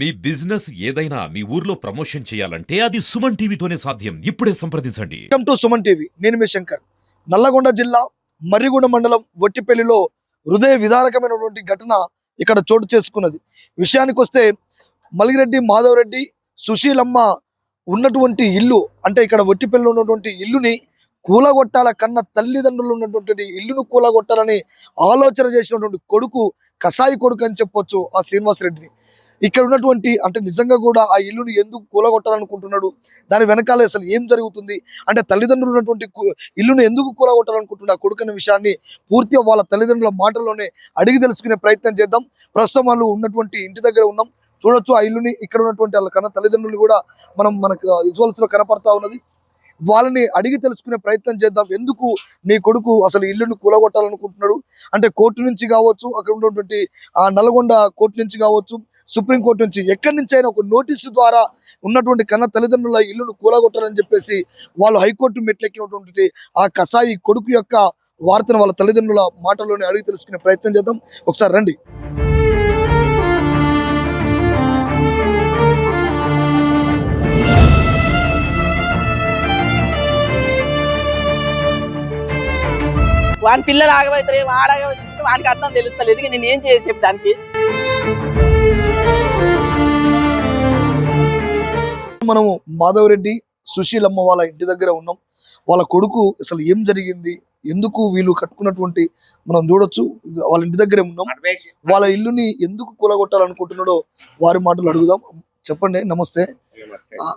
మీ business ఏదైనా మీ ఊర్లో promotion చేయాలంటే అది సుమన్ టీవీతోనే సాధ్యం. ఇప్పుడే సంప్రదించండి. Welcome to Suman TV. నేను మీ శంకర్. నల్లగొండ జిల్లా మర్రిగూడ మండలం వట్టిపల్లిలో హృదయ విదారకమైనటువంటి ఘటన ఇక్కడ చోటు చేసుకున్నది. విషయానికి వస్తే మలిగిరెడ్డి మాధవరెడ్డి సుశీలమ్మ ఉన్నటువంటి ఇల్లు అంటే ఇక్కడ వట్టిపల్లిలో ఉన్నటువంటి ఇల్లుని కూలగొట్టాల కన్న తల్లిదండ్రులు ఉన్నటువంటి ఇల్లును కూలగొట్టాలని ఆలోచన చేసినటువంటి కొడుకు కసాయి కొడుకు అని చెప్పొచ్చు ఆ శ్రీనివాస్ రెడ్డిని ఇక్కడ ఉన్నటువంటి అంటే నిజంగా కూడా ఆ ఇల్లుని ఎందుకు కూలగొట్టాలనుకుంటున్నాడు? దాని వెనకాల అసలు ఏం జరుగుతుంది? అంటే తల్లిదండ్రులు ఉన్నటువంటి ఇల్లును ఎందుకు కూలగొట్టాలనుకుంటున్నా కొడుకున్న కొడుకు విషయాన్ని పూర్తిగా వాళ్ళ తల్లిదండ్రుల మాటల్లోనే అడిగి తెలుసుకునే ప్రయత్నం చేద్దాం. ప్రస్తుతం వాళ్ళు ఉన్నటువంటి ఇంటి దగ్గర ఉన్నాం. చూడొచ్చు ఆ ఇల్లుని ఇక్కడ ఉన్నటువంటి వాళ్ళ కన్నా తల్లిదండ్రులు కూడా మనం మనకు విజువల్స్లో కనపడతా ఉన్నది. వాళ్ళని అడిగి తెలుసుకునే ప్రయత్నం చేద్దాం. ఎందుకు నీ కొడుకు అసలు ఇల్లును కూలగొట్టాలనుకుంటున్నాడు? అంటే కోర్టు నుంచి కావచ్చు అక్కడ ఉన్నటువంటి ఆ నల్గొండ కోర్టు నుంచి కావచ్చు సుప్రీం కోర్టు నుంచి ఎక్కడి నుంచి అయినా ఒక నోటీసు ద్వారా ఉన్నటువంటి కన్న తల్లిదండ్రుల ఇల్లును కూలగొట్టాలని చెప్పేసి వాళ్ళు హైకోర్టు మెట్లెక్కినటువంటి ఆ కసాయి కొడుకు యొక్క వార్తను వాళ్ళ తల్లిదండ్రుల మాటల్లోనే అడిగి తెలుసుకునే ప్రయత్నం చేద్దాం. ఒకసారి రండి. వాని పిల్లలు ఆగబోతారు ఆడగబోతారు వానికి అర్థం తెలుస్తలేదు. ఇక నేను ఏం చేసి చెప్పడానికి మనము మాధవరెడ్డి సుశీలమ్మ వాళ్ళ ఇంటి దగ్గర ఉన్నాం. వాళ్ళ కొడుకు అసలు ఏం జరిగింది? ఎందుకు వీళ్ళు కట్టుకున్నటువంటి మనం చూడొచ్చు. వాళ్ళ ఇంటి దగ్గరే ఉన్నాం. వాళ్ళ ఇల్లుని ఎందుకు కూలగొట్టాలనుకుంటున్నాడో వారి మాటలు అడుగుదాం. చెప్పండి నమస్తే.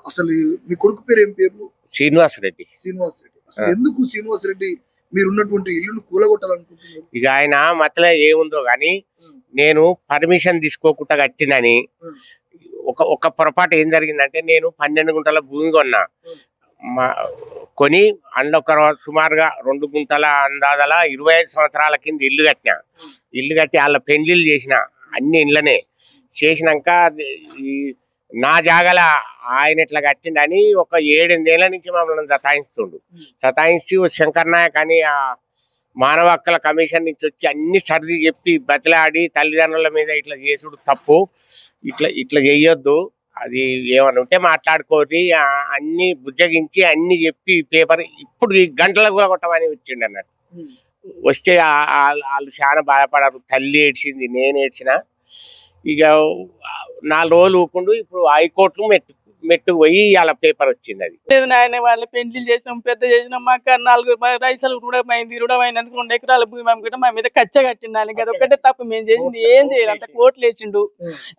అసలు మీ కొడుకు పేరు ఏం పేరు? శ్రీనివాస్ రెడ్డి శ్రీనివాస్ రెడ్డి అసలు. ఎందుకు శ్రీనివాస్ రెడ్డి మీరు ఉన్నటువంటి ఇల్లును కూలగొట్టాలనుకుంటున్నారు? ఇక ఆయన మతలో ఏముందో గాని నేను పర్మిషన్ తీసుకోకుండా కట్టినని. ఒక ఒక పొరపాటు ఏం జరిగిందంటే నేను పన్నెండు గుంటల భూమి కొన్నా. మా కొని అందులో ఒక సుమారుగా రెండు గుంటల అందాదల ఇరవై ఐదు సంవత్సరాల కింద ఇల్లు కట్టిన. ఇల్లు కట్టి వాళ్ళ పెండ్లిళ్ళు చేసిన అన్ని ఇండ్లనే. చేసినాక ఈ నా జాగల ఆయన ఇట్లా కట్టిండని ఒక ఏడెనిమిదేళ్ళ నుంచి మమ్మల్ని సతాయిస్తుండు. సతాయించి ఓ శంకర్ నాయక్ అని ఆ మానవ హక్కుల కమిషన్ నుంచి వచ్చి అన్ని సర్ది చెప్పి బతిలాడి తల్లిదండ్రుల మీద ఇట్లా చేసుడు తప్పు. ఇట్లా ఇట్లా చెయ్యొద్దు. అది ఏమన్నా ఉంటే మాట్లాడుకోరి ఆ అన్ని బుజ్జగించి అన్ని చెప్పి పేపర్ ఇప్పుడు ఈ గంటలకు కూడా కొట్టమని వచ్చిండు అన్నట్టు. వస్తే వాళ్ళు చాలా బాధపడారు. తల్లి ఏడ్చింది నేను ఏడ్చిన. ఇక నాలుగు రోజులు ఊకుండు ఇప్పుడు హైకోర్టు మెట్టు మెట్టుకు పోయి అలా పేపర్ వచ్చింది అది. లేదు నాయన వాళ్ళు పెళ్ళి చేసినాం పెద్ద చేసినాం మాకు నాలుగు రైతులు రుణమైంది రుణమైనందుకు రెండు ఎకరాల భూమి అమ్ముకుంటే మా మీద కచ్చ కట్టిండాలి అది ఒకటే తప్ప మేము చేసింది ఏం చేయాలి? అంత కోట్లు వేసిండు.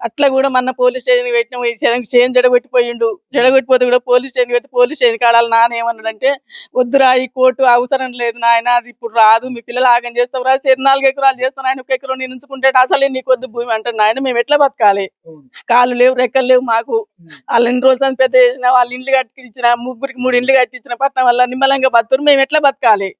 అట్లా కూడా మన పోలీస్ స్టేషన్ పెట్టినాం ఈ శరం చేను జడగొట్టిపోయిండు. జడగొట్టిపోతే కూడా పోలీస్ స్టేషన్ పెట్టి పోలీస్ స్టేషన్ కాడాలి నాన్న ఏమన్నాడంటే వద్దురా ఈ కోర్టు అవసరం లేదు నాయన అది ఇప్పుడు రాదు. మీ పిల్లలు ఆగం చేస్తావురా సరే నాలుగు ఎకరాలు చేస్తాను ఆయన ఒక ఎకరం నేను ఉంచుకుంటే అసలే నీకు వద్దు భూమి అంటే నాయన. మేము ఎట్లా బతకాలి. కాళ్ళు లేవు రెక్కలు లేవు మాకు. వాళ్ళు రోజు పెద్ద చేసిన వాళ్ళు ఇండ్లు కట్టించిన ముగ్గురికి మూడు ఇండ్లు కట్టించిన పట్టణం వల్ల నిమ్మలంగా బతురు మేము ఎట్లా బతకాలి?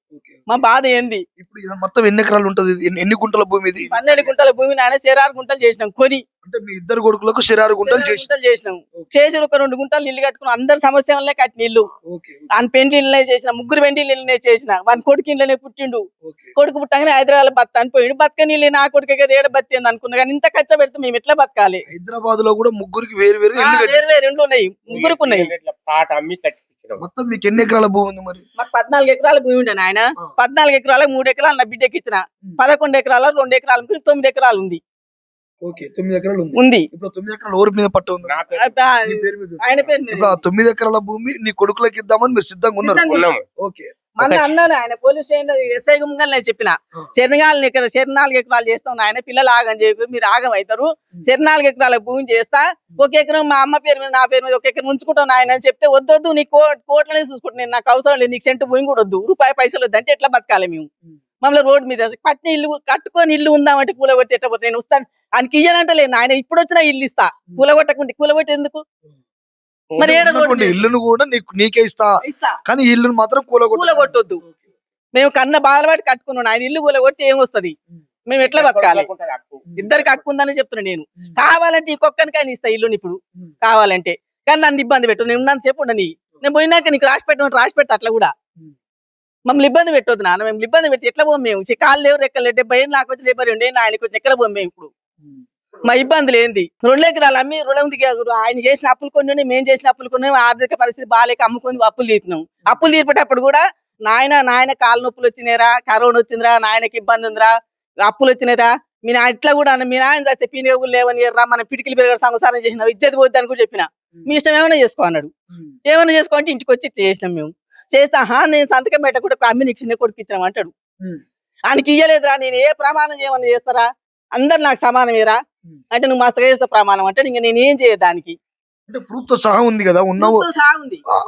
మా బాధ ఏంది? ఇప్పుడు ఇది మొత్తం ఎన్ని ఎకరాలు ఉంటది? ఎన్ని- ఎన్ని గుంటల భూమి ఇది? పన్నెండు గుంటల భూమి నాయన చేరారు గుంటలు చేసినాం కొని. అంటే మీ ఇద్దరు కొడుకులకు శరారు గుంటలు చేసి గుంటలు చేసినాం. చేసి ఒక రెండు గుంటలు ఇల్లు కట్టుకున్నాం. అందరు సమస్య వల్లే కట్టిన ఇల్లు. ఓకే ఆయన పెండ్లి ఇళ్ళనే చేసిన ముగ్గురు పెండ్లి ఇళ్ళనే చేసిన. వాని కొడుకు ఇళ్ళనే పుట్టిండు. ఓకే. కొడుకు పుట్టగానే హైదరాబాద్ బత్ అనిపోయిండు బతకని ఇల్లు నా కొడుకే కదా ఏడ బతింది అనుకున్నా. కానీ ఇంత ఖర్చు పెడితే మేము ఎట్లా బతకాలి? హైదరాబాద్లో కూడా ముగ్గురికి వేరు వేరు ఆ, ఇల్లు కట్టి వేరు వేరు ఇండ్లు ఉన్నాయి. ముగ్గురికి ఉన్నాయి. ఇట్లా పాట అమ్మి కట్టించినాం మొత్తం మీకు ఎన్ని ఎకరాల భూమి ఉంది మరి? మాకు పద్నాలుగు ఎకరాల భూమి ఉండే నాయన. ఆ. పద్నాలుగు ఎకరాలకు మూడు ఎకరాలు నా బిడ్డకి ఇచ్చిన. పదకొండు ఎకరాల రెండు ఎకరాలు తొమ్మిది ఎకరాలు ఉంది. ఓకే తొమ్మిది ఎకరాలు ఉంది. ఉంది. ఇప్పుడు తొమ్మిది ఎకరాల ఊరి మీద పట్టు ఉంది. ఆయన పేరు తొమ్మిది ఎకరాల భూమి నీ కొడుకులకి ఇద్దామని మీరు సిద్ధంగా ఉన్నారు. సిద్ధంగా ఉన్నాము. ఓకే. మన అన్నాను ఆయన పోలీస్ స్టేషన్ ఎస్ఐ గుమ్మగా నేను చెప్పిన ఆ. శరణాలు ఎకరా శరణాలుగు ఎకరాలు చేస్తాం ఆయన పిల్లలు ఆగం చేయకు మీరు ఆగం అవుతారు. శరణాలుగు ఎకరాల భూమి చేస్తా. ఒక ఎకరం మా అమ్మ పేరు మీద నా పేరు మీద ఒక ఎకరం ఉంచుకుంటాను ఆయన అని చెప్తే వద్దొద్దు నీ కోట్లనే చూసుకుంటా నేను నాకు అవసరం లేదు నీకు సెంటు భూమి కూడా వద్దు. రూపాయి పైసలు వద్దు అంటే ఎట్లా బతకాలి మేము. మమ్మల్ని రోడ్డు మీద పట్టిన ఇల్లు కట్టుకొని ఇల్లు ఉందామంటే కూలగొట్టి ఎట్టపోతే నేను వస్తాను. ఆయనకి లేదు ఆయన ఇప్పుడు వచ్చినా ఇల్లు ఇస్తా. కూలగొట్టకుంటే కూలగొట్టి ఎందుకు మరి ఏడ రోడ్డు? ఇల్లును కూడా నీకు నీకే ఇస్తా. ఇస్తా. కానీ ఇల్లును మాత్రం కూలగొట్టు కూలగొట్టొద్దు. మేము కన్న బాధ పట్టి కట్టుకున్నాం. ఆయన ఇల్లు కూలగొడితే ఏం వస్తది? మేము ఎట్లా బతకాలి. ఇద్దరికి హక్కు ఉందని చెప్తున్నా నేను. కావాలంటే ఈ కుక్కనికైనా ఇస్తా ఇల్లుని ఇప్పుడు. కావాలంటే. కానీ నన్ను ఇబ్బంది పెట్టు నేను ఉన్నంత సేపు ఉండని. నేను పోయినాక నీకు రాసి పెట్టమని రాసి పెడతా అట్లా కూడా. మమ్మల్ని ఇబ్బంది పెట్టొద్దు నాన్న. మేము ఇబ్బంది పెడితే ఎట్లా పోం మేము? చి- కాళ్ళు లేవు రెక్కలు లేవు. డెబ్బై ఏళ్ళు నాకు వచ్చి డెబ్బై రెండు ఏళ్ళు ఆయనకు వచ్చి ఎక్కడ పోం మేము ఇప్పుడు? మా ఇబ్బందులు ఏంది? రెండు ఎకరాలు అమ్మి రుణం దిగారు ఆయన చేసిన అప్పులు కొన్ని మేము చేసిన అప్పులు కొన్ని. ఆర్థిక పరిస్థితి బాగాలేక అమ్ముకొని అప్పులు తీర్పినాం అప్పులు తీర్పేటప్పుడు కూడా నాయన నాయన కాలు నొప్పులు వచ్చినాయిరా కరోనా వచ్చిందిరా నాయనకి ఇబ్బంది ఉందిరా అప్పులు వచ్చినాయిరా. మీ నా ఇట్లా కూడా మీ నాయన చేస్తే పీనిగా కూడా లేవని రా మన పిటికిలు పెరగడం సంసారం చేసిన ఇజ్జతి పోద్ది అని కూడా చెప్పిన. మీ ఇష్టం ఏమైనా చేసుకో అన్నాడు. ఏమైనా చేసుకో అంటే ఇంటికి వచ్చి చేసినాం మేము. చేస్తా "ఆహా, నేను సంతకం పెట్టకుండా అమ్మి నీకు చిన్న కొడుకు ఇచ్చినాం అంటాడు. ఆయనకి ఇయ్యలేదురా నేను ఏ ప్రమాణం చేయమని చేస్తారా? అందరు నాకు సమానమేరా ఉమ్. అంటే నువ్వు మస్తగా చేస్తా ప్రమాణం అంటే ఇంకా నేను ఏం చేయదు దానికి. అంటే ప్రూఫ్తో సహా ఉంది కదా ఉన్న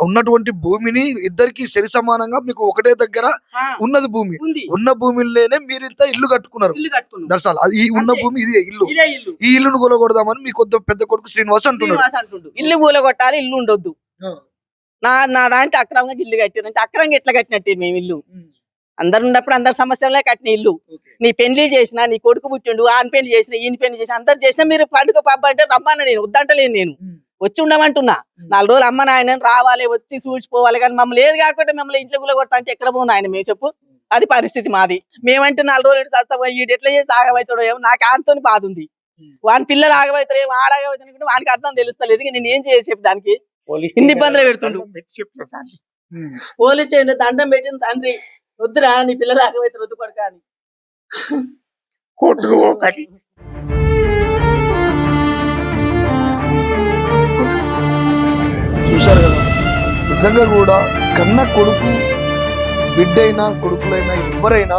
ఉన్నటువంటి భూమిని ఇద్దరికి సరి సమానంగా మీకు ఒకటే దగ్గర ఉన్నది భూమి. ఉన్న భూమిలోనే మీరు ఇంత ఇల్లు కట్టుకున్నారు. దర్శాలు అది ఈ ఉన్న. భూమి ఇది ఇల్లు. ఈ ఇల్లును కొలగొడదామని మీ కొద్ది పెద్ద కొడుకు శ్రీనివాస్ అంటున్నాడు. అంటుండు. ఇల్లు కూలగొట్టాలి ఇల్లు ఉండొద్దు. నా నా దాంట్లో అక్రమంగా ఇల్లు కట్టారు అంటే అక్రమంగా ఎట్లా కట్టినట్టు మేము ఇల్లు. అందరు ఉన్నప్పుడు అందరి సమస్యలే కట్టిన ఇల్లు. నీ పెళ్ళి చేసిన నీ కొడుకు పుట్టిండు ఆన్ పెళ్ళి చేసిన ఈయన పెళ్ళి చేసిన అందరు చేసిన మీరు పండుగ పబ్బ అంటే రమ్మన్న నేను వద్దంటలేను నేను. వచ్చి ఉండమంటున్నా. నాలుగు రోజులు అమ్మ నాయన రావాలి వచ్చి చూసిపోవాలి కానీ మమ్మల్ని ఏది కాకుండా మమ్మల్ని ఇంట్లో కూడా కొడతా అంటే ఎక్కడ పోను ఆయన మేము చెప్పు అది పరిస్థితి మాది మేమంటే నాలుగు రోజులు చేస్తాం వీడు ఎట్లా చేసి ఆగమవుతాడో ఏమో నాకు ఆంతో బాధ ఉంది. వాని పిల్లలు ఆగమవుతారు ఏమో ఆడగమవుతారు అనుకుంటే వానికి అర్థం తెలుస్తలేదు నేను ఏం చేసి చెప్పి దానికి ఇన్ని ఇబ్బందులు పెడుతుండు. పోలీస్ స్టేషన్ దండం పెట్టిన తండ్రి వద్దురా నీ పిల్లలు ఆగమవుతారు వద్దు కొడుక అని. చూశారు కదా? నిజంగా కూడా కన్న కొడుకు బిడ్డైనా కొడుకులైనా ఎవరైనా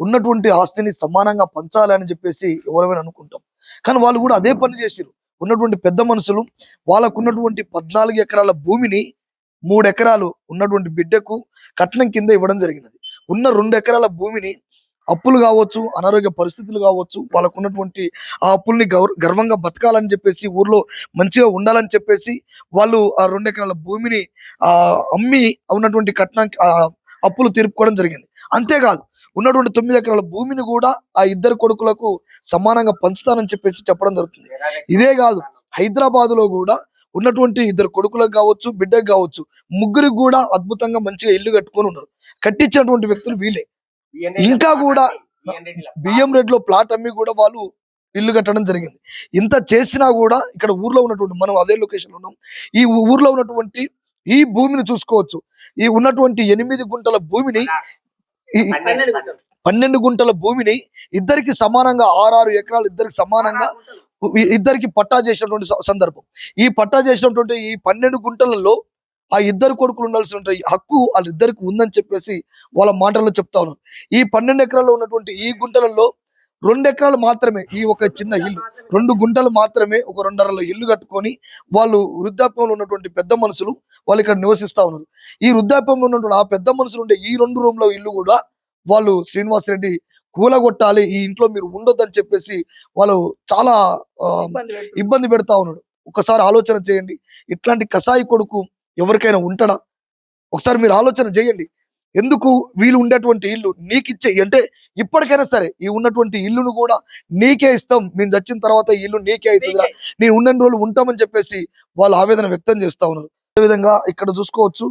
ఉన్నటువంటి ఆస్తిని సమానంగా పంచాలని చెప్పేసి ఎవరైనా అనుకుంటాం. కానీ వాళ్ళు కూడా అదే పని చేసిరు ఉన్నటువంటి పెద్ద మనుషులు వాళ్ళకు ఉన్నటువంటి పద్నాలుగు ఎకరాల భూమిని మూడు ఎకరాలు ఉన్నటువంటి బిడ్డకు కట్నం కింద ఇవ్వడం జరిగినది. ఉన్న రెండు ఎకరాల భూమిని అప్పులు కావచ్చు అనారోగ్య పరిస్థితులు కావచ్చు వాళ్ళకు ఉన్నటువంటి ఆ అప్పుల్ని గర్వంగా బతకాలని చెప్పేసి ఊర్లో మంచిగా ఉండాలని చెప్పేసి వాళ్ళు ఆ రెండు ఎకరాల భూమిని ఆ అమ్మి ఉన్నటువంటి కట్నానికి అప్పులు తీర్పుకోవడం జరిగింది. అంతేకాదు ఉన్నటువంటి తొమ్మిది ఎకరాల భూమిని కూడా ఆ ఇద్దరు కొడుకులకు సమానంగా పంచుతానని చెప్పేసి చెప్పడం జరుగుతుంది. ఇదే కాదు హైదరాబాద్లో కూడా ఉన్నటువంటి ఇద్దరు కొడుకులకు కావచ్చు బిడ్డకు కావచ్చు ముగ్గురికి కూడా అద్భుతంగా మంచిగా ఇల్లు కట్టుకొని ఉన్నారు. కట్టించినటువంటి వ్యక్తులు వీళ్ళే. ఇంకా కూడా బియ్యం రేట్లో ప్లాట్ అమ్మి. కూడా వాళ్ళు ఇల్లు కట్టడం జరిగింది. ఇంత చేసినా కూడా ఇక్కడ ఊర్లో ఉన్నటువంటి మనం అదే లొకేషన్ ఉన్నాం. ఈ ఊర్లో ఉన్నటువంటి ఈ భూమిని చూసుకోవచ్చు. ఈ ఉన్నటువంటి ఎనిమిది గుంటల భూమిని పన్నెండు గుంటల. భూమిని ఇద్దరికి సమానంగా ఆరారు ఎకరాలు ఇద్దరికి సమానంగా ఇద్దరికి పట్టా చేసినటువంటి సందర్భం. ఈ పట్టా చేసినటువంటి ఈ పన్నెండు గుంటలలో ఆ ఇద్దరు కొడుకులు ఉండాల్సిన హక్కు వాళ్ళిద్దరికి ఉందని చెప్పేసి వాళ్ళ మాటల్లో చెప్తా ఉన్నారు. ఈ పన్నెండు ఎకరాల్లో ఉన్నటువంటి ఈ గుంటలలో రెండు ఎకరాలు మాత్రమే ఈ ఒక చిన్న ఇల్లు రెండు గుంటలు మాత్రమే ఒక రెండరలో ఇల్లు కట్టుకొని వాళ్ళు వృద్ధాప్యంలో ఉన్నటువంటి పెద్ద మనుషులు వాళ్ళు ఇక్కడ నివసిస్తా ఉన్నారు. ఈ వృద్ధాప్యంలో ఉన్నటువంటి ఆ పెద్ద మనుషులు ఉండే ఈ రెండు రూమ్లో ఇల్లు కూడా వాళ్ళు శ్రీనివాస్ రెడ్డి కూలగొట్టాలి ఈ ఇంట్లో మీరు ఉండొద్దని చెప్పేసి వాళ్ళు చాలా ఇబ్బంది పెడతా ఉన్నాడు. ఒకసారి ఆలోచన చేయండి. ఇట్లాంటి కసాయి కొడుకు ఎవరికైనా ఉంటాడా? ఒకసారి మీరు ఆలోచన చేయండి. ఎందుకు వీళ్ళు ఉండేటువంటి ఇల్లు నీకు ఇచ్చే అంటే ఇప్పటికైనా సరే ఈ ఉన్నటువంటి ఇల్లును కూడా నీకే ఇస్తాం. మేము చచ్చిన తర్వాత ఈ ఇల్లు నీకే అవుతుందిరా. నేను ఉన్నన్ని రోజులు ఉంటామని చెప్పేసి వాళ్ళు ఆవేదన వ్యక్తం చేస్తా ఉన్నారు. అదేవిధంగా ఇక్కడ చూసుకోవచ్చు.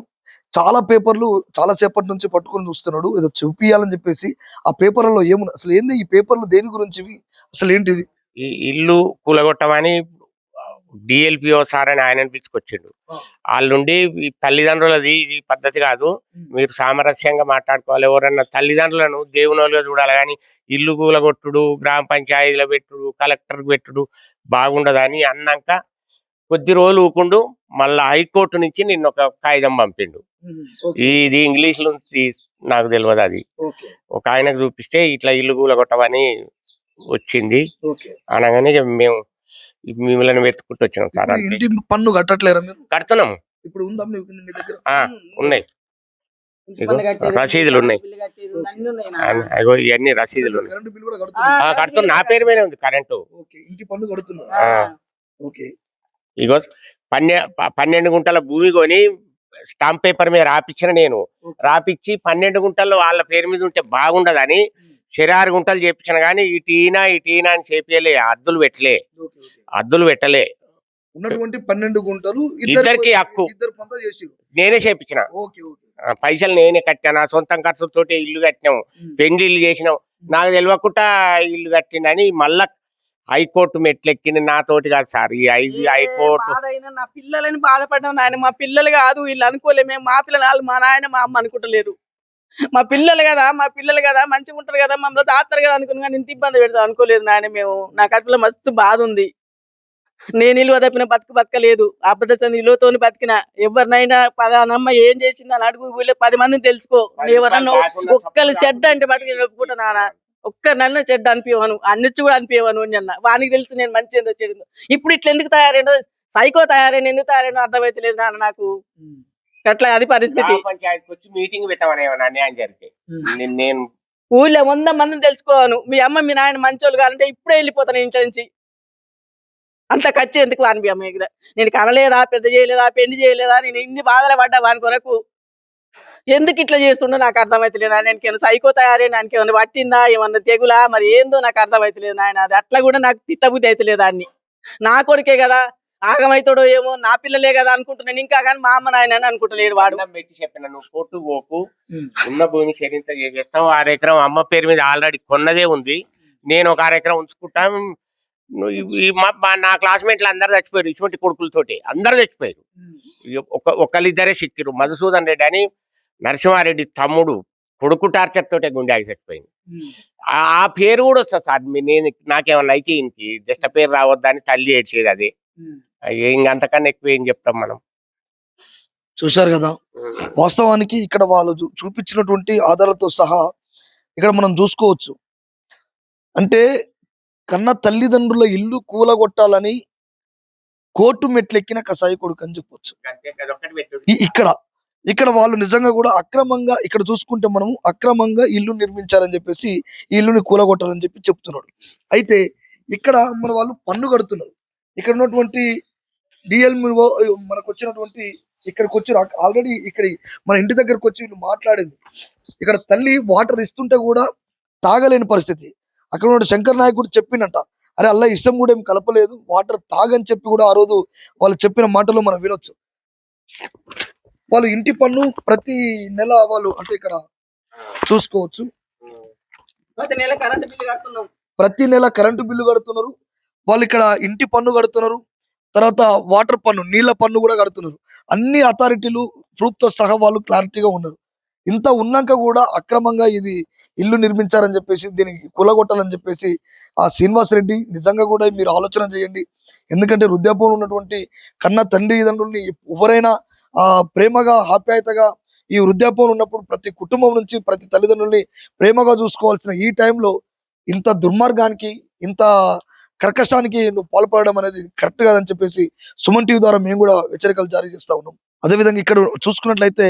చాలా పేపర్లు చాలా సేపటి నుంచి పట్టుకొని చూస్తున్నాడు. ఏదో చూపియాలని చెప్పేసి ఆ పేపర్లలో ఏమున్నా అసలు ఏంది ఈ పేపర్లు దేని గురించి? అసలు ఏంటిది? ఈ ఇల్లు కూలగొట్టమని డిఎల్పిఓ సార్ అని ఆయన పిలుచుకొచ్చిండు. ఆ. వాళ్ళుండి ఈ తల్లిదండ్రులది ఇది పద్ధతి కాదు. మీరు సామరస్యంగా మాట్లాడుకోవాలి. ఎవరన్నా తల్లిదండ్రులను దేవునిగా చూడాలి. కానీ ఇల్లు కూలగొట్టుడు గ్రామ పంచాయతీలో పెట్టుడు కలెక్టర్ పెట్టుడు బాగుండదని అన్నాక కొద్ది రోజులు ఊకుండు మళ్ళా హైకోర్టు నుంచి నిన్న ఒక కాగితం పంపిండు. ఇది ఇంగ్లీష్లో నాకు తెలియదు అది. ఓకే. ఒక ఆయనకు చూపిస్తే ఇట్లా ఇల్లు కూలగొట్టమని వచ్చింది. ఓకే. అనగానే మేము మిమ్మల్ని వెతుక్కుంటూ వచ్చినాం సార్ పన్ను కట్టట్లేరా మీరు? కడుతున్నాం ఇప్పుడు ఉందా మీ మీ దగ్గర? ఆ, ఉన్నాయి. రసీదులు ఉన్నాయి. అగో ఇవన్నీ రసీదులు ఉన్నాయి. కరెంట్ బిల్ కూడా ఆ, కడుతున్నారు ఆ, కడుతున్నా. నా పేరు మీద ఉంది కరెంటు. ఓకే ఇంటి పన్ను. ఓకే. ఇగో పన్నె పన్నెండు గుంటల భూమి కొని స్టాంప్ పేపర్ మీద రాపిచ్చిన నేను. రాపిచ్చి పన్నెండు గుంటల్లో వాళ్ళ పేరు మీద ఉంటే బాగుండదని శరారు గుంటలు చేపించిన కానీ ఇటు ఈయన ఇటు ఈయన అని చేపియలే అద్దులు పెట్టలే. అద్దులు పెట్టలే. ఉన్నటువంటి పన్నెండు గుంటలు ఇద్దరికి హక్కు. నేనే చేపించిన పైసలు నేనే కట్టాను నా సొంతం ఖర్చుతోటి ఇల్లు కట్టినాము ఉమ్. పెండ్లి ఇల్లు చేసినాం నాకు తెలియకుండా ఇల్లు కట్టిండని మళ్ళా హైకోర్టు మెట్లెక్కిన నాతోటి కాదు సార్. ఈ ఐదు హైకోర్టు నా పిల్లలని బాధపడ్డాం నాయన. మా పిల్లలు కాదు వీళ్ళు అనుకోలే. మేము మా పిల్లలు వాళ్ళు మా నాయన మా అమ్మ అనుకుంటలేరు. మా పిల్లలు కదా మా పిల్లలు కదా మంచిగా ఉంటారు కదా మమ్మల్ని దాస్తారు కదా అనుకుని కానీ ఇంత ఇబ్బంది పెడతాం అనుకోలేదు నాయన మేము. నా కడుపులో మస్తు బాధ ఉంది. నేను నిలువ తప్పిన బతుకు బతకలేదు. అబద్ధ నిలువతోని బతికిన. ఎవరినైనా పలానమ్మ ఏం చేసింది అని అడుగు వీళ్ళు పది మందిని తెలుసుకో. ఎవరన్నా ఒక్కరు చెడ్డ అంటే బతికి నాన్న ఒక్క నన్ను చెడ్డ అనిపించను అన్నిచ్చు కూడా అనిపించను అన్న. వానికి తెలుసు నేను మంచి ఏందో చెడు ఇప్పుడు ఇట్లా ఎందుకు తయారైందో సైకో తయారైన ఎందుకు తయారైన అర్థమైతలేదు నాన్న నాకు. అట్లా అది పరిస్థితి. గ్రామ పంచాయతీకి వచ్చి మీటింగ్ పెట్టమని ఏమైనా అన్యాయం జరిగితే నేను- ఊళ్ళో వంద మందిని తెలుసుకోను. మీ అమ్మ మీ నాయన మంచోళ్ళు కాదంటే ఇప్పుడే వెళ్ళిపోతాను ఇంటి నుంచి. అంత ఖర్చు ఎందుకు వాని మీ అమ్మ దగ్గర? నేను కనలేదా పెద్ద చేయలేదా పెళ్ళి చేయలేదా నేను ఇన్ని బాధలు పడ్డా వాని కొరకు. ఎందుకు ఇట్లా చేస్తుండో నాకు అర్థమైతలేదు నేను ఏమైనా సైకో తయారైన ఆయనకి ఏమైనా పట్టిందా? ఏమన్నా తెగులా? మరి ఏందో నాకు అర్థమైతలేదు నాయన. అది అట్లా కూడా నాకు తిట్టబుద్ధి అవుతలేదు అన్ని నా కొడుకే కదా ఆగమైతాడో ఏమో నా పిల్లలే కదా అనుకుంటున్నాను ఇంకా కానీ మా అమ్మ నాయన అని అనుకుంటలేడు వాడు. అన్నం పెట్టి చెప్పిన నువ్వు కోర్టు పోకు ఉన్న భూమి చెల్లింత చేసేస్తావు. ఆరు ఎకరం అమ్మ పేరు మీద ఆల్రెడీ కొన్నదే ఉంది. నేను ఒక అర ఎకరం ఉంచుకుంటా నా క్లాస్మేట్లు అందరు చచ్చిపోయారు. ఇటువంటి కొడుకులతోటి అందరు చచ్చిపోయారు. ఒక ఒకళ్ళిద్దరే సిక్కిరు మధుసూదన్ రెడ్డి అని నరసింహారెడ్డి తమ్ముడు కొడుకు టార్చర్ తోటే గుండె ఆగి చచ్చిపోయింది ఆ పేరు కూడా వస్తుంది సార్. నేను నాకేమన్నా అయితే ఇంకి జస్ట్ పేరు రావద్దని తల్లి ఏడ్చేది అదే. అయ్యే, ఇంక అంతకన్నా ఎక్కువ ఏం చెప్తాం మనం? చూశారు కదా? వాస్తవానికి ఇక్కడ వాళ్ళు చూపించినటువంటి ఆధారాలతో సహా ఇక్కడ మనం చూసుకోవచ్చు. అంటే కన్న తల్లిదండ్రుల ఇల్లు కూలగొట్టాలని కోర్టు మెట్లెక్కిన కసాయి కొడుకు అని చెప్పొచ్చు. ఇక్కడ ఇక్కడ వాళ్ళు నిజంగా కూడా అక్రమంగా ఇక్కడ చూసుకుంటే మనం అక్రమంగా ఇల్లు నిర్మించారని చెప్పేసి ఇల్లుని కూలగొట్టాలని చెప్పి చెప్తున్నాడు. అయితే ఇక్కడ మన వాళ్ళు పన్ను కడుతున్నారు. ఇక్కడ ఉన్నటువంటి డిఎల్ మనకు వచ్చినటువంటి ఇక్కడికి వచ్చి ఆల్రెడీ ఇక్కడ మన ఇంటి దగ్గరకు వచ్చి వీళ్ళు మాట్లాడింది. ఇక్కడ తల్లి వాటర్ ఇస్తుంటే కూడా తాగలేని పరిస్థితి. అక్కడ ఉన్న శంకర్ నాయక్ కూడా అరే అల్లా ఇష్టం కూడా ఏం కలపలేదు వాటర్ తాగని చెప్పి కూడా ఆ రోజు వాళ్ళు చెప్పిన మాటలు మనం వినొచ్చు. వాళ్ళు ఇంటి పన్ను ప్రతి నెల వాళ్ళు అంటే ఇక్కడ చూసుకోవచ్చు. ప్రతి నెల కరెంట్ బిల్లు కడుతున్నాం. ప్రతి నెల కరెంటు బిల్లు కడుతున్నారు. వాళ్ళు ఇక్కడ ఇంటి పన్ను కడుతున్నారు. తర్వాత వాటర్ పన్ను నీళ్ళ పన్ను కూడా కడుతున్నారు. అన్ని అథారిటీలు ప్రూఫ్తో సహా వాళ్ళు క్లారిటీగా ఉన్నారు. ఇంత ఉన్నాక కూడా అక్రమంగా ఇది ఇల్లు నిర్మించారని చెప్పేసి దీనికి కూలగొట్టాలని చెప్పేసి ఆ శ్రీనివాస్ రెడ్డి నిజంగా కూడా మీరు ఆలోచన చేయండి. ఎందుకంటే వృద్ధాపంలో ఉన్నటువంటి కన్న తండ్రి తండ్రుల్ని ఎవరైనా ఆ ప్రేమగా ఆప్యాయతగా ఈ వృద్ధాపంలో ఉన్నప్పుడు ప్రతి కుటుంబం నుంచి ప్రతి తల్లిదండ్రుల్ని ప్రేమగా చూసుకోవాల్సిన ఈ టైంలో ఇంత దుర్మార్గానికి ఇంత కర్కశానికి నువ్వు పాల్పడడం అనేది కరెక్ట్ కాదని చెప్పేసి సుమన్ టీవీ ద్వారా మేము కూడా హెచ్చరికలు జారీ చేస్తా ఉన్నాం. అదేవిధంగా ఇక్కడ చూసుకున్నట్లయితే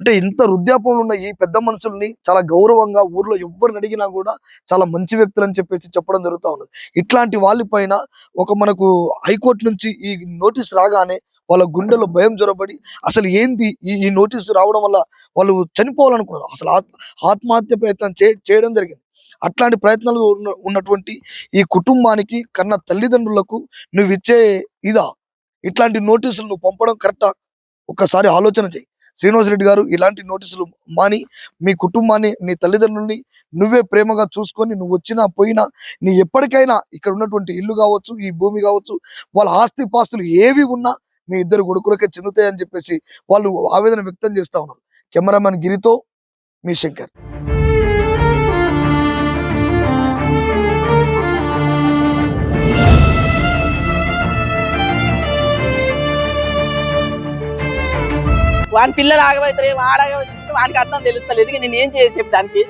అంటే ఇంత వృద్ధాపంలో ఉన్న ఈ పెద్ద మనుషుల్ని చాలా గౌరవంగా ఊర్లో ఎవరిని అడిగినా కూడా చాలా మంచి వ్యక్తులు అని చెప్పేసి చెప్పడం జరుగుతూ ఉన్నది. ఇట్లాంటి వాళ్ళ పైన ఒక మనకు హైకోర్టు నుంచి ఈ నోటీస్ రాగానే వాళ్ళ గుండెలో భయం జ్వరపడి అసలు ఏంది ఈ ఈ నోటీసు రావడం వల్ల వాళ్ళు చనిపోవాలనుకున్నారు. అసలు ఆత్మ ఆత్మహత్య ప్రయత్నం చే చేయడం జరిగింది. అట్లాంటి ప్రయత్నాలు ఉన్న- ఉన్నటువంటి ఈ కుటుంబానికి కన్న తల్లిదండ్రులకు నువ్వు ఇచ్చే ఇదా? ఇట్లాంటి నోటీసులు నువ్వు పంపడం కరెక్టా? ఒక్కసారి ఆలోచన చేయి శ్రీనివాస్ రెడ్డి గారు ఇలాంటి నోటీసులు మాని మీ కుటుంబాన్ని నీ తల్లిదండ్రుల్ని నువ్వే ప్రేమగా చూసుకొని నువ్వు వచ్చినా పోయినా నీ ఎప్పటికైనా ఇక్కడ ఉన్నటువంటి ఇల్లు కావచ్చు ఈ భూమి కావచ్చు వాళ్ళ ఆస్తి పాస్తులు ఏవి ఉన్నా మీ ఇద్దరు కొడుకులకే చెందుతాయని చెప్పేసి వాళ్ళు ఆవేదన వ్యక్తం చేస్తా ఉన్నారు. కెమెరామెన్ గిరితో మీ శంకర్. వాని పిల్లలు ఆగమవుతారు ఏం ఆడగవుతారు వానికి అర్థం తెలుస్తలేదు. నేను ఏం చేసి చెప్పడానికి